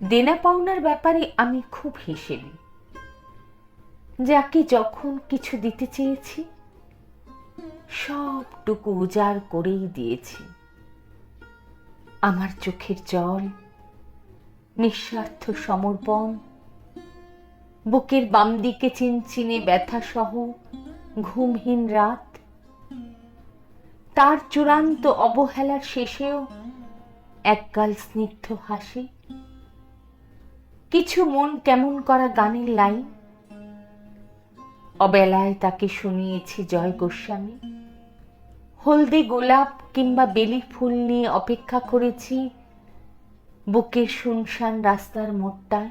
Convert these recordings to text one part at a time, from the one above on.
দেনা পাওনার ব্যাপারে আমি খুব হিসেবি যাকে যখন কিছু দিতে চেয়েছি, সবটুকু উজাড় করেই দিয়েছি। আমার চোখের জল, নিঃস্বার্থ সমর্পণ, বুকের বাম দিকে চিনচিনে ব্যথা সহ ঘুমহীন রাত, তার চূড়ান্ত অবহেলার শেষেও একগাল স্নিগ্ধ হাসি কিছু মন কেমন করা গানের লাইন? অবেলায় তাকে শুনিয়েছি জয় গোস্বামী। হলদে গোলাপ কিংবা বেলি ফুল নিয়ে অপেক্ষা করেছি বুকের শুনশান রাস্তার মোড়টায়।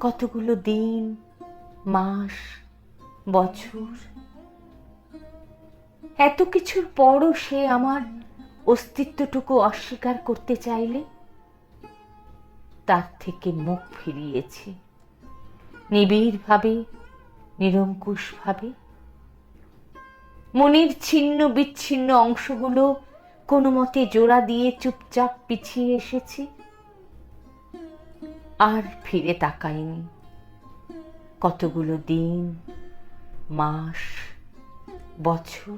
কতগুলো দিন, মাস, বছর। এত কিছুর পরও সে আমার অস্তিত্বটুকু অস্বীকার করতে চাইলে তার থেকে মুখ ফিরিয়েছি। নিবিড়ভাবে, নিরঙ্কুশভাবে। মনের ছিন্ন বিচ্ছিন্ন অংশগুলো কোনো মতে জোড়া দিয়ে চুপচাপ পিছিয়ে এসেছে। আর ফিরে তাকায়নি কতগুলো দিন, মাস, বছর